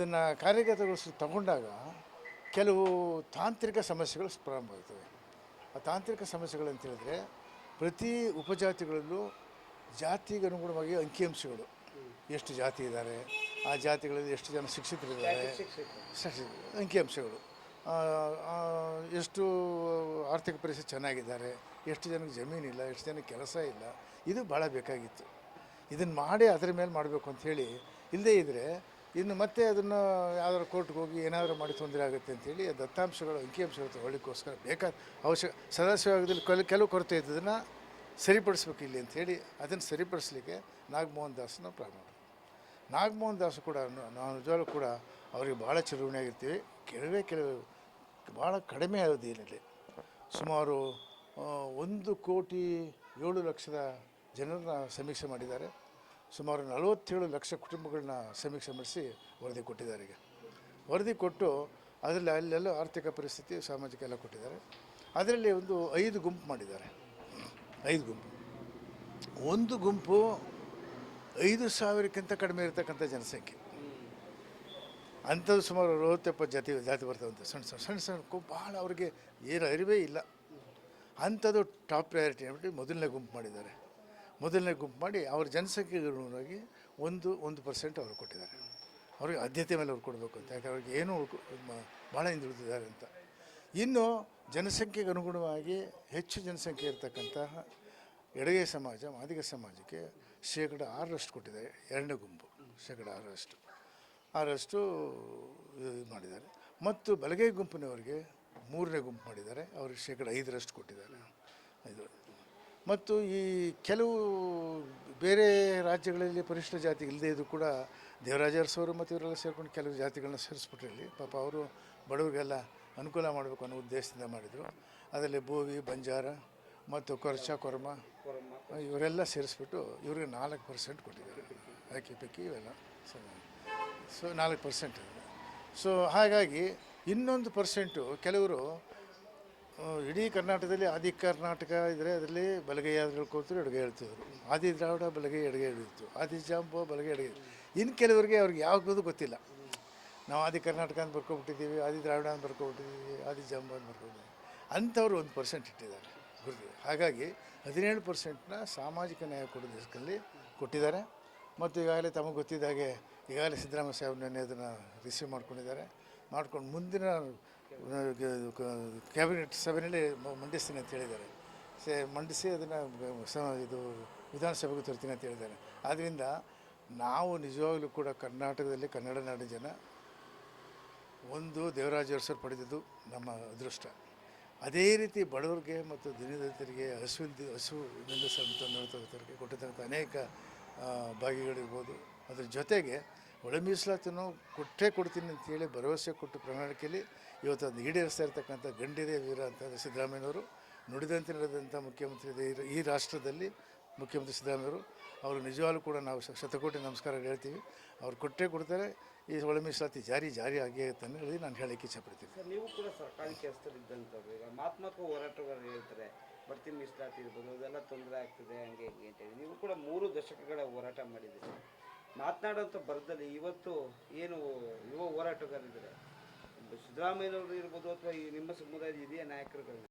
ಅದನ್ನು ಕಾರ್ಯಗತಗೊಳಿಸಿ ತಗೊಂಡಾಗ ಕೆಲವು ತಾಂತ್ರಿಕ ಸಮಸ್ಯೆಗಳು ಪ್ರಾರಂಭ ಆಗ್ತವೆ ಆ ತಾಂತ್ರಿಕ ಸಮಸ್ಯೆಗಳು ಅಂತ ಹೇಳಿದ್ರೆ ಪ್ರತಿ ಉಪಜಾತಿಗಳಲ್ಲೂ ಜಾತಿಗೆ ಅನುಗುಣವಾಗಿ ಅಂಕಿಅಂಶಗಳು ಎಷ್ಟು ಜಾತಿ ಇದ್ದಾರೆ? ಆ ಜಾತಿಗಳಲ್ಲಿ ಎಷ್ಟು ಜನ ಶಿಕ್ಷಿತರಿದ್ದಾರೆ? ಶಿಕ್ಷಿ- ಅಂಕಿಅಂಶಗಳು ಎಷ್ಟು ಆರ್ಥಿಕ ಪರಿಸ್ಥಿತಿ ಚೆನ್ನಾಗಿದ್ದಾರೆ? ಎಷ್ಟು ಜನಕ್ಕೆ ಜಮೀನಿಲ್ಲ ಎಷ್ಟು ಜನಕ್ಕೆ ಕೆಲಸ ಇಲ್ಲ? ಇದು ಭಾಳ ಬೇಕಾಗಿತ್ತು. ಇದನ್ನು ಮಾಡಿ ಅದರ ಮೇಲೆ ಮಾಡಬೇಕು ಅಂಥೇಳಿ ಇಲ್ಲದೇ ಇದ್ದರೆ ಇನ್ನು ಮತ್ತೆ ಅದನ್ನು ಯಾವ್ದಾದ್ರು ಕೋರ್ಟ್ಗೆ ಹೋಗಿ ಏನಾದರೂ ಮಾಡಿ ತೊಂದರೆ ಆಗುತ್ತೆ ಅಂತೇಳಿ ದತ್ತಾಂಶಗಳು ಅಂಕಿಅಂಶಗಳು ತಗೊಳ್ಳಿಕ್ಕೋಸ್ಕರ ಬೇಕಾದ ಅವಶ್ಯಕ ಸದಾಶಿವದಲ್ಲಿ ಕೆಲ, ಕೆಲವು ಕೊರತೆ ಇದ್ದದನ್ನು ಸರಿಪಡಿಸ್ಬೇಕು ಇಲ್ಲಿ ಅಂಥೇಳಿ ಅದನ್ನು ಸರಿಪಡಿಸ್ಲಿಕ್ಕೆ ನಾಗಮೋಹನ್ ದಾಸನ ಪ್ರಾರಂಭ ನಾಗಮೋಹನ್ ದಾಸ್ ಕೂಡ ನಾವು ನಿಜವಾಗ್ಲೂ ಕೂಡ ಅವರಿಗೆ ಭಾಳ ಚಿರಋಣಿಯಾಗಿರ್ತೀವಿ ಕೆಲವೇ ಕೆಲವೇ ಭಾಳ ಕಡಿಮೆ ಅವಧಿಯಲ್ಲಿ ಸುಮಾರು ಒಂದು ಕೋಟಿ ಏಳು ಲಕ್ಷದ ಜನರನ್ನ ಸಮೀಕ್ಷೆ ಮಾಡಿದ್ದಾರೆ. ಸುಮಾರು ನಲವತ್ತೇಳು ಲಕ್ಷ ಕುಟುಂಬಗಳನ್ನ ಸಮೀಕ್ಷೆ ಮಾಡಿಸಿ ವರದಿ ಕೊಟ್ಟಿದ್ದಾರೆ ಈಗ. ವರದಿ ಕೊಟ್ಟು ಅದರಲ್ಲಿ ಅಲ್ಲೆಲ್ಲ ಆರ್ಥಿಕ ಪರಿಸ್ಥಿತಿ, ಸಾಮಾಜಿಕ ಎಲ್ಲ ಕೊಟ್ಟಿದ್ದಾರೆ. ಅದರಲ್ಲಿ ಒಂದು ಐದು ಗುಂಪು ಮಾಡಿದ್ದಾರೆ. ಐದು ಗುಂಪು. ಒಂದು ಗುಂಪು ಐದು ಸಾವಿರಕ್ಕಿಂತ ಕಡಿಮೆ ಇರತಕ್ಕಂಥ ಜನಸಂಖ್ಯೆ. ಅಂಥದ್ದು ಸುಮಾರು ಅರವತ್ತೆಪ್ಪತ್ತು ಜಾತಿ ಜಾತಿ ಬರ್ತಾವಂತೆ. ಸಣ್ಣ ಸಣ್ಣ ಸಣ್ಣ ಸಣ್ಣ ಭಾಳ ಅವ್ರಿಗೆ ಏನು ಅರಿವೇ ಇಲ್ಲ. ಅಂಥದ್ದು ಟಾಪ್ ಪ್ರಯಾರಿಟಿ ಅಂದ್ಬಿಟ್ಟು ಮೊದಲನೇ ಗುಂಪು ಮಾಡಿದ್ದಾರೆ. ಮೊದಲನೇ ಗುಂಪು ಮಾಡಿ ಅವ್ರ ಜನಸಂಖ್ಯೆಗೆ ಅನುಗುಣವಾಗಿ ಒಂದು ಒಂದು ಪರ್ಸೆಂಟ್ ಅವರು ಕೊಟ್ಟಿದ್ದಾರೆ. ಅವ್ರಿಗೆ ಆದ್ಯತೆ ಮೇಲೆ ಅವ್ರು ಕೊಡಬೇಕು ಅಂತ, ಯಾಕಂದ್ರೆ ಅವ್ರಿಗೆ ಏನೂ ಭಾಳ ಹಿಂದುಳಿದಿದ್ದಾರೆ ಅಂತ. ಇನ್ನು ಜನಸಂಖ್ಯೆಗೆ ಅನುಗುಣವಾಗಿ ಹೆಚ್ಚು ಜನಸಂಖ್ಯೆ ಇರತಕ್ಕಂತಹ ಎಡಗೈ ಸಮಾಜ, ಮಾದಿಗ ಸಮಾಜಕ್ಕೆ ಶೇಕಡ ಆರರಷ್ಟು ಕೊಟ್ಟಿದ್ದಾರೆ. ಎರಡನೇ ಗುಂಪು, ಶೇಕಡ ಆರರಷ್ಟು. ಆರಷ್ಟು ಇದು ಮಾಡಿದ್ದಾರೆ. ಮತ್ತು ಬಲಗೈ ಗುಂಪಿನವರಿಗೆ ಮೂರನೇ ಗುಂಪು ಮಾಡಿದ್ದಾರೆ. ಅವ್ರಿಗೆ ಶೇಕಡ ಐದರಷ್ಟು ಕೊಟ್ಟಿದ್ದಾರೆ. ಇದು. ಮತ್ತು ಈ ಕೆಲವು ಬೇರೆ ರಾಜ್ಯಗಳಲ್ಲಿ ಪರಿಶಿಷ್ಟ ಜಾತಿ ಇಲ್ಲದೇ ಇದ್ದು ಕೂಡ ದೇವರಾಜ ಅರಸವರು ಮತ್ತು ಇವರೆಲ್ಲ ಸೇರಿಕೊಂಡು ಕೆಲವು ಜಾತಿಗಳನ್ನ ಸೇರಿಸ್ಬಿಟ್ರು ಪಾಪ ಅವರು ಬಡವರಿಗೆಲ್ಲ ಅನುಕೂಲ ಮಾಡಬೇಕು ಅನ್ನೋ ಉದ್ದೇಶದಿಂದ ಮಾಡಿದರು. ಅದರಲ್ಲಿ ಭೂವಿ, ಬಂಜಾರ ಮತ್ತು ಕೊರ್ಚ, ಕೊರ್ಮ ಇವರೆಲ್ಲ ಸೇರಿಸ್ಬಿಟ್ಟು ಇವ್ರಿಗೆ ನಾಲ್ಕು ಪರ್ಸೆಂಟ್ ಕೊಟ್ಟಿದ್ದಾರೆ. ಅಕ್ಕಿ ಪಕ್ಕಿ ಇವೆಲ್ಲ ಸೊ ನಾಲ್ಕು ಪರ್ಸೆಂಟ್ ಸೊ ಹಾಗಾಗಿ ಇನ್ನೊಂದು ಪರ್ಸೆಂಟು ಕೆಲವರು ಇಡೀ ಕರ್ನಾಟಕದಲ್ಲಿ ಆದಿ ಕರ್ನಾಟಕ ಇದ್ದರೆ ಅದರಲ್ಲಿ ಬಲಗೈ ಯಾರು ಹೇಳ್ಕೊಳ್ತಾರೆ ಎಡಗೈ ಹೇಳ್ತಿದ್ರು ಆದಿ ದ್ರಾವಿಡ ಬಲಗೈ ಎಡಗೈ ಹೇಳಿತ್ತು ಆದಿ ಜಾಂಬ ಬಲಗೈ ಎಡಗೈ ಇನ್ನು ಕೆಲವರಿಗೆ ಅವ್ರಿಗೆ ಯಾವುದು ಗೊತ್ತಿಲ್ಲ. ನಾವು ಆದಿ ಕರ್ನಾಟಕ ಅಂತ ಬರ್ಕೊಬಿಟ್ಟಿದ್ದೀವಿ, ಆದಿ ದ್ರಾವಿಡ ಅಂತ ಬರ್ಕೊಬಿಟ್ಟಿದ್ದೀವಿ, ಆದಿ ಜಾಂಬ ಅಂತ ಬರ್ಕೊಬಿಟ್ಟಿದ್ದೀವಿ. ಅಂಥವ್ರು ಒಂದು ಪರ್ಸೆಂಟ್ ಇಟ್ಟಿದ್ದಾರೆ ಗುರುತು ಹಾಗಾಗಿ ಹದಿನೇಳು ಪರ್ಸೆಂಟ್ನ ಸಾಮಾಜಿಕ ನ್ಯಾಯ ಕೊಡೋ ದಿವಸದಲ್ಲಿ ಕೊಟ್ಟಿದ್ದಾರೆ. ಮತ್ತು ಈಗಾಗಲೇ ತಮಗೆ ಗೊತ್ತಿದ್ದ ಹಾಗೆ ಈಗಾಗಲೇ ಸಿದ್ದರಾಮಯ್ಯ ಸಾಹೇಬ್ ನೆನ್ನೆ ಅದನ್ನು ರಿಸೀವ್ ಮಾಡ್ಕೊಂಡಿದ್ದಾರೆ. ಮಾಡ್ಕೊಂಡು ಮುಂದಿನ ಕ್ಯಾಬಿನೆಟ್ ಸಭೆಯಲ್ಲಿ ಮಂಡಿಸ್ತೀನಿ ಅಂತ ಹೇಳಿದ್ದಾರೆ. ಸೇ, ಮಂಡಿಸಿ ಅದನ್ನು ಸ, ಇದು ವಿಧಾನಸಭೆಗೆ ತರ್ತೀನಿ ಅಂತ ಹೇಳಿದ್ದಾರೆ. ಆದ್ದರಿಂದ ನಾವು ನಿಜವಾಗಲೂ ಕೂಡ ಕರ್ನಾಟಕದಲ್ಲಿ ಕನ್ನಡ ನಾಡಿನ ಜನ ಒಂದು ದೇವರಾಜ ಅರಸರು ಪಡೆದಿದ್ದು ನಮ್ಮ ಅದೃಷ್ಟ. ಅದೇ ರೀತಿ ಬಡವರಿಗೆ ಮತ್ತು ದಿನದಲಿತರಿಗೆ ಹಸುವಿಂದ ಹಸುವಿನಿಂದ ಸಂತ ಕೊಟ್ಟಿದ್ದಂಥ ಅನೇಕ ಭಾಗಿಗಳಿರ್ಬೋದು ಅದ್ರ ಜೊತೆಗೆ ಒಳ ಮೀಸಲಾತಿನೂ ಕೊಟ್ಟೇ ಕೊಡ್ತೀನಿ ಅಂತೇಳಿ ಭರವಸೆ ಕೊಟ್ಟು ಪ್ರಣಾಳಿಕೆಯಲ್ಲಿ ಇವತ್ತು ಅದನ್ನು ಈಡೇರಿಸ್ತಾ ಇರ್ತಕ್ಕಂಥ ಗಂಡಿದೆ ವೀರ ಅಂತ ಸಿದ್ದರಾಮಯ್ಯನವರು, ನುಡಿದಂತೆ ನಡೆದಂಥ ಮುಖ್ಯಮಂತ್ರಿ ಈ ರಾಷ್ಟ್ರದಲ್ಲಿ ಮುಖ್ಯಮಂತ್ರಿ ಸಿದ್ದರಾಮಯ್ಯವರು ಅವರು ನಿಜವಾಗ್ಲೂ ಕೂಡ ನಾವು ಶತಕೋಟಿ ನಮಸ್ಕಾರ ಹೇಳ್ತೀವಿ. ಅವ್ರು ಕೊಟ್ಟೇ ಕೊಡ್ತಾರೆ. ಈ ಒಳ ಮೀಸಲಾತಿ ಜಾರಿ ಜಾರಿ ಆಗೇ ಆಗುತ್ತೆ ಅಂತ ಹೇಳಿ ನಾನು ಹೇಳಕ್ಕೆ ಇಚ್ಛೆಪಡ್ತೀನಿ. ನೀವು ಕೂಡ ಸರ್ಕಾರಿ ಕೆಲಸದಲ್ಲಿದ್ದಂಥವ್ರು ಈಗ ಮಹಾತ್ಮಕ ಹೋರಾಟಗಾರರು ಹೇಳ್ತಾರೆ, ಬಡ್ತಿ ಮೀಸಲಾತಿ ಇರ್ಬೋದು, ಅದೆಲ್ಲ ತೊಂದರೆ ಆಗ್ತದೆ, ಹಂಗೆ ಹಿಂಗೆ ಅಂತೇಳಿ ನೀವು ಕೂಡ ಮೂರು ದಶಕಗಳ ಹೋರಾಟ ಮಾಡಿದ್ದೀರಿ. ಮಾತನಾಡೋಂಥ ಬರದಲ್ಲಿ ಇವತ್ತು ಏನು ಯುವ ಹೋರಾಟಗಾರರಿದ್ದಾರೆ ಸಿದ್ದರಾಮಯ್ಯನವರು ಇರ್ಬೋದು ಅಥವಾ ಈ ನಿಮ್ಮ ಸಮುದಾಯದ ಹಿರಿಯ ನಾಯಕರುಗಳು.